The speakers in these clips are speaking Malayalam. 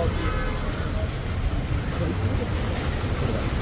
Thank you.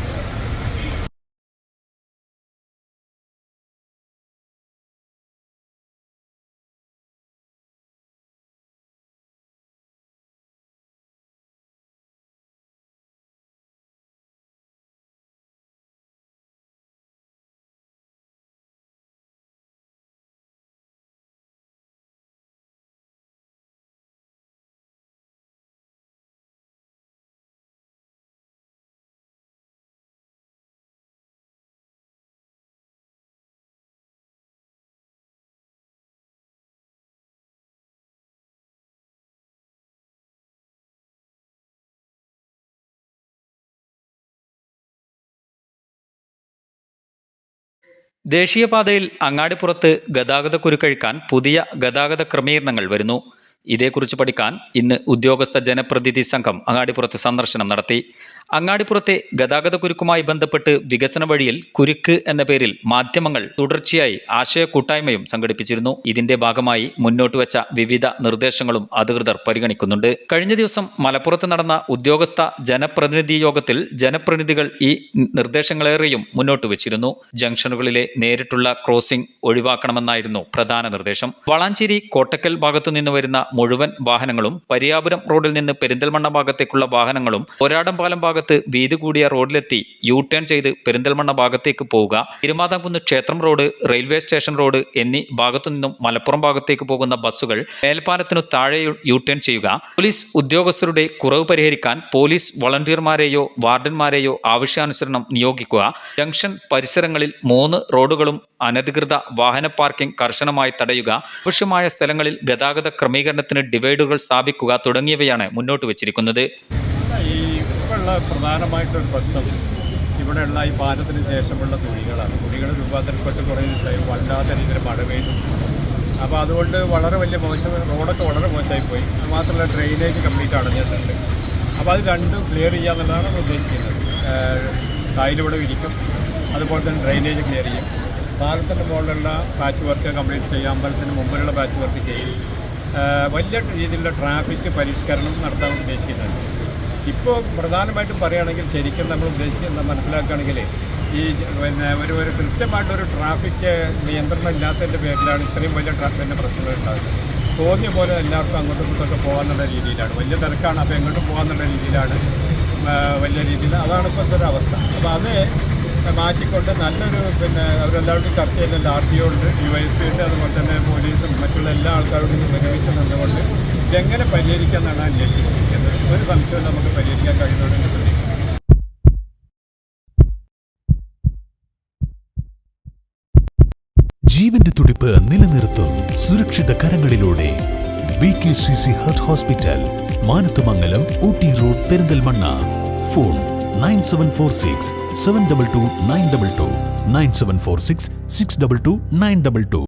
ദേശീയപാതയിൽ അങ്ങാടിപ്പുറത്ത് ഗതാഗതക്കുരുക്കഴിക്കാൻ പുതിയ ഗതാഗത ക്രമീകരണങ്ങൾ വരുന്നു. ഇതേക്കുറിച്ച് പഠിക്കാൻ ഇന്ന് ഉദ്യോഗസ്ഥ ജനപ്രതിനിധി സംഘം അങ്ങാടിപ്പുറത്ത് സന്ദർശനം നടത്തി. അങ്ങാടിപ്പുറത്തെ ഗതാഗത കുരുക്കുമായി ബന്ധപ്പെട്ട് വികസന വഴിയിൽ കുരുക്ക് എന്ന പേരിൽ മാധ്യമങ്ങൾ തുടർച്ചയായി ആശയ കൂട്ടായ്മയും സംഘടിപ്പിച്ചിരുന്നു. ഇതിന്റെ ഭാഗമായി മുന്നോട്ട് വെച്ച വിവിധ നിർദ്ദേശങ്ങളും അധികൃതർ പരിഗണിക്കുന്നുണ്ട്. കഴിഞ്ഞ ദിവസം മലപ്പുറത്ത് നടന്ന ഉദ്യോഗസ്ഥ ജനപ്രതിനിധി യോഗത്തിൽ ജനപ്രതിനിധികൾ ഈ നിർദ്ദേശങ്ങളേറെയും മുന്നോട്ട് വെച്ചിരുന്നു. ജംഗ്ഷനുകളിലെ നേരിട്ടുള്ള ക്രോസിംഗ് ഒഴിവാക്കണമെന്നായിരുന്നു പ്രധാന നിർദ്ദേശം. വളാഞ്ചേരി കോട്ടക്കൽ ഭാഗത്തു നിന്ന് വരുന്ന മുഴുവൻ വാഹനങ്ങളും പരിയാപുരം റോഡിൽ നിന്ന് പെരിന്തൽമണ്ണ ഭാഗത്തേക്കുള്ള വാഹനങ്ങളും പോരാടംപാലം ഭാഗത്ത് വീതി കൂടിയ റോഡിലെത്തി യു ടേൺ ചെയ്ത് പെരിന്തൽമണ്ണ ഭാഗത്തേക്ക് പോവുക. തിരുമാതാംകുന്ന് ക്ഷേത്രം റോഡ് റെയിൽവേ സ്റ്റേഷൻ റോഡ് എന്നീ ഭാഗത്തു നിന്നും മലപ്പുറം ഭാഗത്തേക്ക് പോകുന്ന ബസ്സുകൾ മേൽപ്പാലത്തിനു താഴെ യു ടേൺ ചെയ്യുക. പോലീസ് ഉദ്യോഗസ്ഥരുടെ കുറവ് പരിഹരിക്കാൻ പോലീസ് വളണ്ടിയർമാരെയോ വാർഡന്മാരെയോ ആവശ്യാനുസരണം നിയോഗിക്കുക. ജംഗ്ഷൻ പരിസരങ്ങളിൽ മൂന്ന് റോഡുകളും അനധികൃത വാഹന പാർക്കിംഗ് കർശനമായി തടയുക ആവശ്യമായ സ്ഥലങ്ങളിൽ ഗതാഗത ക്രമീകരണത്തിന് ഡിവൈഡുകൾ സ്ഥാപിക്കുക തുടങ്ങിയവയാണ് മുന്നോട്ട് വെച്ചിരിക്കുന്നത്. പ്രശ്നം ഇവിടെയുള്ള ഈ പാലത്തിന് ശേഷമുള്ള തുണികളാണ്. തുണികൾ രൂപാന്തരപ്പെട്ട് കുറേ ദിവസമായി വല്ലാത്ത രീതിയിൽ മഴ പെയ്തു അപ്പോൾ അതുകൊണ്ട് വളരെ വലിയ മോശം റോഡൊക്കെ വളരെ മോശമായി പോയി. മാത്രമല്ല ഡ്രെയിനേജ് കംപ്ലീറ്റ് അടഞ്ഞിട്ടുണ്ട്. അപ്പോൾ അത് രണ്ടും ക്ലിയർ ചെയ്യാമെന്നാണ് ഉദ്ദേശിക്കുന്നത്. ടൈലിവിടെ വിരിക്കും. അതുപോലെ തന്നെ ഡ്രെയിനേജ് ക്ലിയർ ചെയ്യും. പാലത്തിന്റെ മുകളിലുള്ള പാച്ച് വർക്ക് കംപ്ലീറ്റ് ചെയ്യും അമ്പലത്തിന് മുമ്പിലുള്ള പാച്ച് വർക്ക് ചെയ്യും. വലിയ രീതിയിലുള്ള ട്രാഫിക് പരിഷ്കരണം നടത്താൻ ഉദ്ദേശിക്കുന്നുണ്ട്. ഇപ്പോൾ പ്രധാനമായിട്ടും പറയുകയാണെങ്കിൽ ശരിക്കും നമ്മൾ ഉദ്ദേശിക്കുന്ന മനസ്സിലാക്കുകയാണെങ്കിൽ ഈ പിന്നെ ഒരു ഒരു കൃത്യമായിട്ടൊരു ട്രാഫിക് നിയന്ത്രണം ഇല്ലാത്തതിന്റെ പേരിലാണ് ഇത്രയും വലിയ ട്രാഫിക്കിന്റെ പ്രശ്നങ്ങൾ ഉണ്ടാകുന്നത്. തോന്നിയ പോലെ എല്ലാവർക്കും അങ്ങോട്ടും ഇങ്ങോട്ടും പോകാമെന്നുള്ള രീതിയിലാണ്. വലിയ തിരക്കാണ് അപ്പോൾ എങ്ങോട്ടും പോകാമെന്നുള്ള രീതിയിലാണ് വലിയ രീതിയിൽ. അതാണ് ഇപ്പോഴത്തെ ഒരു അവസ്ഥ. അപ്പോൾ അത് മാറ്റിക്കൊണ്ട് നല്ലൊരു പിന്നെ അവരെല്ലാവരും ചർച്ച ചെയ്യുന്നുണ്ട് ആർ ടി ഒ ഉണ്ട് പി ഉണ്ട് അതുപോലെ തന്നെ പോലീസും മറ്റുള്ള എല്ലാ ആൾക്കാരോടും ഒരുമിച്ച് നിന്നുകൊണ്ട് ഇതെങ്ങനെ പരിഹരിക്കാമെന്നാണ് അന്വേഷിച്ചിരിക്കുന്നത്. ഒരു സംശയവും നമുക്ക് പരിഹരിക്കാൻ കഴിയുന്നുണ്ടെന്ന് പ്രതീക്ഷിക്കുന്നു. ജീവന്റെ തുടിപ്പ് നിലനിർത്തും സുരക്ഷിത കരങ്ങളിലൂടെ. B K C C heart hospital Manathumangalam Ooty road Perinthalmanna. Phone nine seven four six seven double two nine double two nine seven four six six double two nine double two